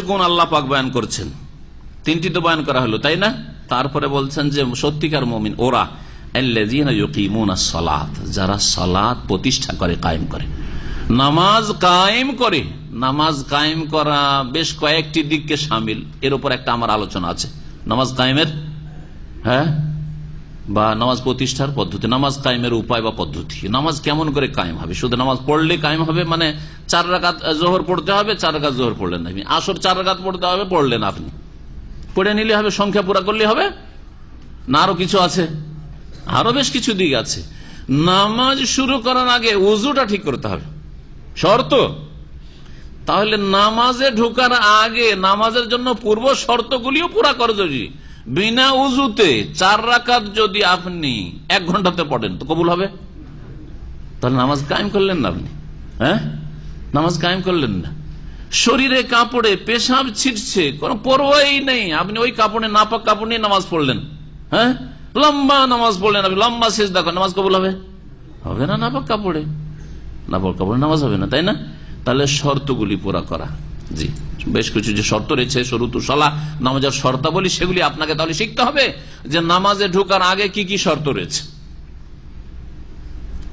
গুণ আল্লাহ পাক বয়ান করছেন। তিনটি তো বয়ান করা হলো, তাই না? তারপরে বলছেন যে সত্যিকার মমিন ওরা যারা সালাত প্রতিষ্ঠা করে, কায়েম করে। নামাজ কায়েম করে, নামাজ কায়েম করা বেশ কয়েকটি দিককে সামিল। এর উপর একটা আমার আলোচনা আছে। নামাজ কায়েমের? হ্যাঁ? বা নামাজ প্রতিষ্ঠার পদ্ধতি, নামাজ কায়েমের উপায় বা পদ্ধতি। নামাজ কেমন করে কায়েম হবে? শুধু নামাজ পড়লে কায়েম হবে? মানে চার রাকাত জোহর পড়তে হবে, চার রাকাত জোহর পড়লেন আপনি আসর চার রাকাত পড়তে হবে, পড়লেন আপনি। পড়ে নিলে হবে, সংখ্যা পুরা করলে হবে? না, আরও কিছু আছে? আরও বেশ কিছু দিক আছে। নামাজ শুরু করার আগে উজুটা ঠিক করতে হবে। শর্ত? তাহলে নামাজে ঢোকার আগে নামাজের জন্য পূর্ব শর্তগুলিও পুরা করে যদি বিনা উজুতে চার রাকাত যদি আপনি এক ঘন্টাতে পড়েন, তো কবুল হবে? তাহলে নামাজ কায়েম করলেন না আপনি। হ্যাঁ? নামাজ কায়েম করলেন না। শরীরে কাপড়ে পেশাব ছিটছে, কোন পরোয়াই নেই। আপনি ওই কাপড়ে নাপাক কাপড় নিয়ে নামাজ পড়লেন। হ্যাঁ? লম্বা নামাজ পড়লেন আপনি, লম্বা শেষ দেখো নামাজ কবুল হবে? হবে না নাপাক কাপড়ে? নাপাক কাপড়ে নামাজ হবে না, তাই না? তাহলে শর্তগুলি পুরা করা। জি। বেশ কিছু যে শর্ত রয়েছে সরুতু সলা, নামাজের শর্তাবলী, সেগুলি আপনাকে তাহলে শিখতে হবে যে নামাজে ঢোকার আগে কি কি শর্ত রয়েছে।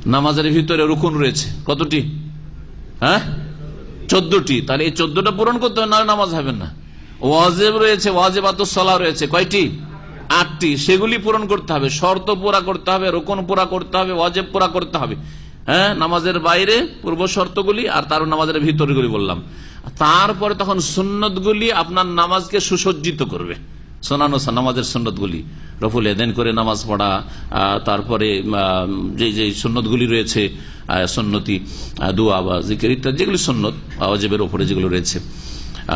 নামাজের ভিতরে রুকুন রয়েছে। কতটি? হ্যাঁ? চোদ্দটি। তাহলে এই চোদ্দটা পূরণ করতে হবে না নামাজ হবে না। ওয়াজেব রয়েছে, ওয়াজেবাত সলা রয়েছে। কয়টি? আটটি। সেগুলি পূরণ করতে হবে। শর্ত পুরা করতে হবে, রোকন পুরা করতে হবে, ওয়াজেব পুরা করতে হবে। হ্যাঁ নামাজের বাইরে পূর্ব শর্তগুলি আর তার নামাজের ভিতরগুলি বললাম। তারপরে তখন সুন্নতগুলি আপনার নামাজকে সুসজ্জিত করবে। সোনানো নামাজের সুন্নতগুলি। রফুল এদেন করে নামাজ পড়া তারপরে যে যে সুন্নতগুলি রয়েছে সন্নতি দোয়া বা জিকের ইত্যাদি, যেগুলি সন্ন্যত অজেবের ওপরে যেগুলো রয়েছে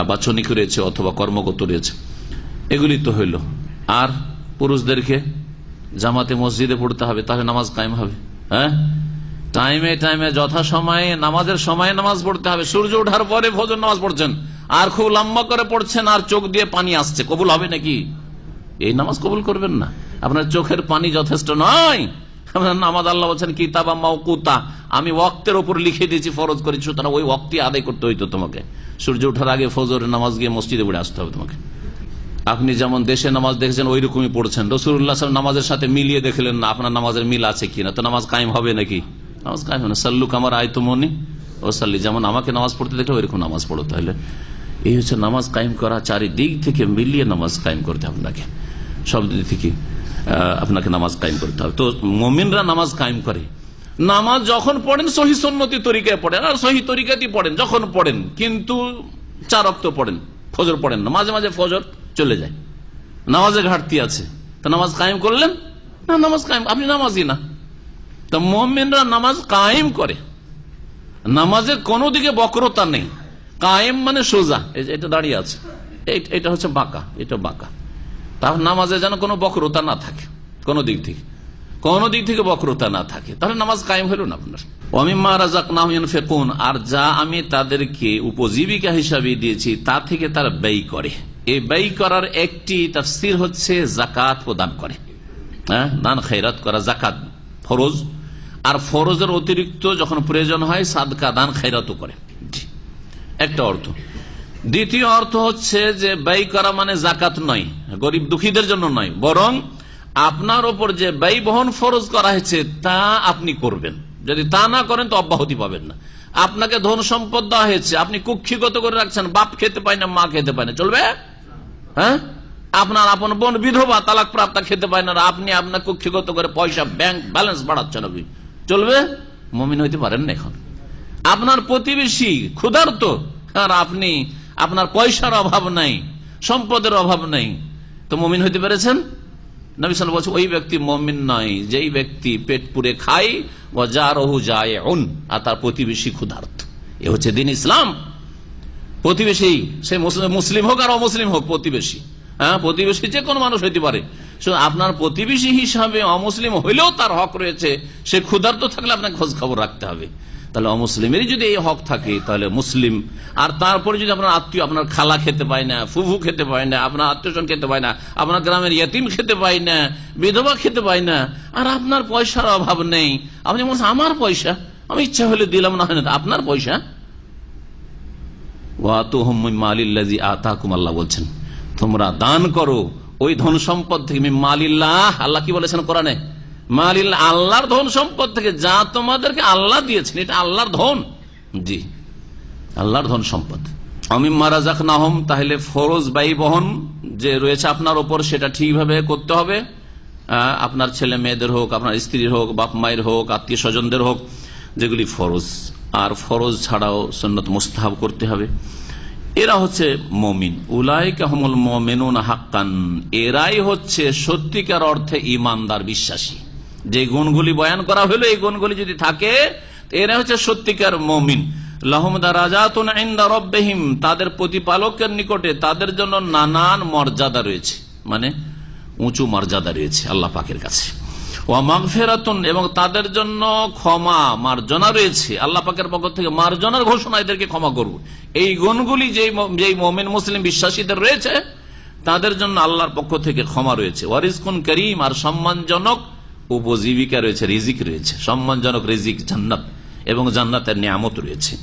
বাচনিক রয়েছে অথবা কর্মগত রয়েছে। এগুলি তো হইল। আর পুরুষদেরকে জামাতে মসজিদে পড়তে হবে, তাহলে নামাজ কায়েম হবে। হ্যাঁ? টাইমে টাইমে যথা সময়ে, নামাজের সময় নামাজ পড়তে হবে। সূর্য ওঠার পরে ভোজন নামাজ পড়ছেন। আর খুব লম্বা করে পড়ছেন আর চোখ দিয়ে পানি আসছে। কবুল হবে নাকি? এই নামাজ কবুল করবেন না। আপনার চোখের পানি যথেষ্ট নয়। নামাজ আল্লাহ বলছেন, কিতাবা মাউকুতা আমি ওক্তের ওপর লিখে দিয়েছি, ফরজ করেছি। সুতরাং ওই ওক্তি আদায় করতে হইতো তোমাকে। সূর্য ওঠার আগে ফজর নামাজ গিয়ে মসজিদে পড়ে আসতে হবে তোমাকে। আপনি যেমন দেশে নামাজ দেখছেন ওই রকমই পড়ছেন রসুল্লাহ নামাজের সাথে মিলিয়ে দেখলেন না আপনার নামাজের মিল আছে কিনা। তো নামাজ কায়েম হবে নাকি? নামাজ কায়েম না। সাল্লুক আমার আয়তো মনি, ও সাল্লি, যেমন আমাকে নামাজ পড়তে দেখলে ওইরকম নামাজ পড়ো তাহলে। এই হচ্ছে নামাজ কায়েম করা, চারিদিক থেকে মিলিয়ে নামাজ কায়েম করতে হবে আপনাকে। সব দিক থেকে আপনাকে নামাজ কায়েম করতে হবে। তো মমিনরা নামাজ কায়েম করে। নামাজ যখন পড়েন, সহি সন্মতি তরিকায় পড়েন, আর সহি তরিকাতেই পড়েন, যখন পড়েন, কিন্তু চার অক্ত পড়েন, ফজর পড়েন না, মাঝে মাঝে ফজর চলে যায়। নামাজে ঘাটতি আছে। তো নামাজ কায়েম করলেন? না, নামাজ কায়েম, আপনি নামাজই না। তো মোমেনরা নামাজ কায়েম করে। নামাজে কোনো দিকে বক্রতা নেই। কায়েম মানে সোজা। এটা দাঁড়িয়ে আছে। এটা হচ্ছে বাঁকা। এটা বাঁকা। তাহলে নামাজে যেন কোনো বক্রতা না থাকে। কোন দিক থেকে। কোন দিক থেকে বক্রতা না থাকে। তাহলে নামাজ কায়েম হলো না আপনার। ফেকুন আর যা আমি তাদেরকে উপজীবিকা হিসাবে দিয়েছি, তা থেকে তারা ব্যয় করে। এই ব্যয় করার একটি তাফসির হচ্ছে জাকাত প্রদান করে। হ্যাঁ? দান খেরাত করা জাকাত ফরজ। আর ফরজের অতিরিক্ত যখন প্রয়োজন হয়, সাদকা দান খেরাতও করে। একটা অর্থ। দ্বিতীয় অর্থ হচ্ছে যে, ব্যয় করা মানে জাকাত নয়, গরিব দুঃখীদের জন্য নয়, বরং আপনার ওপর যে ব্যয় বহন ফরজ করা হয়েছে, তা আপনি করবেন। যদি তা না করেন, তো অব্যাহতি পাবেন না। আপনাকে ধন সম্পদ দেওয়া হয়েছে, আপনি কুক্ষিগত করে রাখছেন, বাপ খেতে পায় না, মা খেতে পায় না, চলবে? হ্যাঁ? আপনার আপন বোন বিধবা তালাক প্রাপ্তা খেতে পায় না আপনি আপনার কুক্ষিগত করে পয়সা ব্যাংক ব্যালেন্স বাড়াচ্ছেন আপনি চলবে? মমিন হইতে পারেন না এখন। আপনার প্রতিবেশী ক্ষুধার্ত, আর আপনি, আপনার পয়সার অভাব নাই, সম্পদের অভাব নাই, তো মমিন হইতে পেরেছেন? ওই ব্যক্তি মমিন নয়, যেই ব্যক্তি পেট পুরে আর তার প্রতিবেশী এ হচ্ছে দিন ইসলাম। প্রতিবেশী, সে মুসলিম হোক আর অমুসলিম হোক, প্রতিবেশী। হ্যাঁ প্রতিবেশী যে কোনো মানুষ হইতে পারে। আপনার প্রতিবেশী হিসাবে অমুসলিম হইলেও তার হক রয়েছে, সে ক্ষুধার্ত থাকলে আপনাকে খোঁজ খবর রাখতে হবে। তাহলে অমুসলিমেরই যদি এই হক থাকে, তাহলে মুসলিম। আর তারপরে যদি আপনার আত্মীয় আপনার খালা খেতে পায় না, ফুফু খেতে পায় না, আপনার আত্মীয়জন খেতে পায় না, আপনার গ্রামের ইয়তিম খেতে পায় না, বিধবা খেতে পায় না, আর আপনার পয়সার অভাব নেই। আপনি বলছেন, আমার পয়সা? আমি ইচ্ছা হলে দিলাম না হয় না, আপনার পয়সা? ওয়াতুহমালিল্লাজি আতাকুম, আল্লাহ বলছেন, তোমরা দান করো ওই ধন সম্পদ থেকে মালিল্লাহ, আল্লাহ কি বলেছেন কোরআনে? মালিল্লাহ, আল্লাহর ধন সম্পদ থেকে যা তোমাদেরকে আল্লাহ দিয়েছেন, এটা আল্লাহর ধন। জি, আল্লাহর ধন সম্পদ। আমি মারা যাক না হম, তাহলে ফরজ ব্যয় বহন যে রয়েছে আপনার ওপর, সেটা ঠিকভাবে করতে হবে। আপনার ছেলে মেয়েদের হোক, আপনার স্ত্রীর হোক, বাপ মায়ের হোক আত্মীয় স্বজনদের হোক, যেগুলি ফরজ। আর ফরজ ছাড়াও সন্ন্যত মুস্তাহাব করতে হবে। এরা হচ্ছে মমিন। উলাই কাহমুল মমিনুন হাক্কান। এরাই হচ্ছে সত্যিকার অর্থে ইমানদার বিশ্বাসী। যে গুণগুলি বয়ান করা হলো, এই গুণগুলি যদি থাকে এরা হচ্ছে সত্যিকার মমিন। তাদের প্রতিপালকের নিকটে তাদের জন্য নানান মর্যাদা রয়েছে। মানে উঁচু মর্যাদা রয়েছে আল্লাহ পাকের কাছে। এবং তাদের জন্য ক্ষমা, মার্জনা রয়েছে। আল্লাহ পাকের পক্ষ থেকে মার্জনার ঘোষণা এদেরকে ক্ষমা করব এই গুণগুলি যেই মোমেন, মুসলিম বিশ্বাসীদের রয়েছে, তাদের জন্য আল্লাহর পক্ষ থেকে ক্ষমা রয়েছে। ওয়ারিসকুন করিম, আর সম্মানজনক উপজীবিকা রয়েছে, রিজিক রয়েছে। সম্মানজনক রিজিক জান্নাত, এবং জান্নাতের নিয়ামত রয়েছে।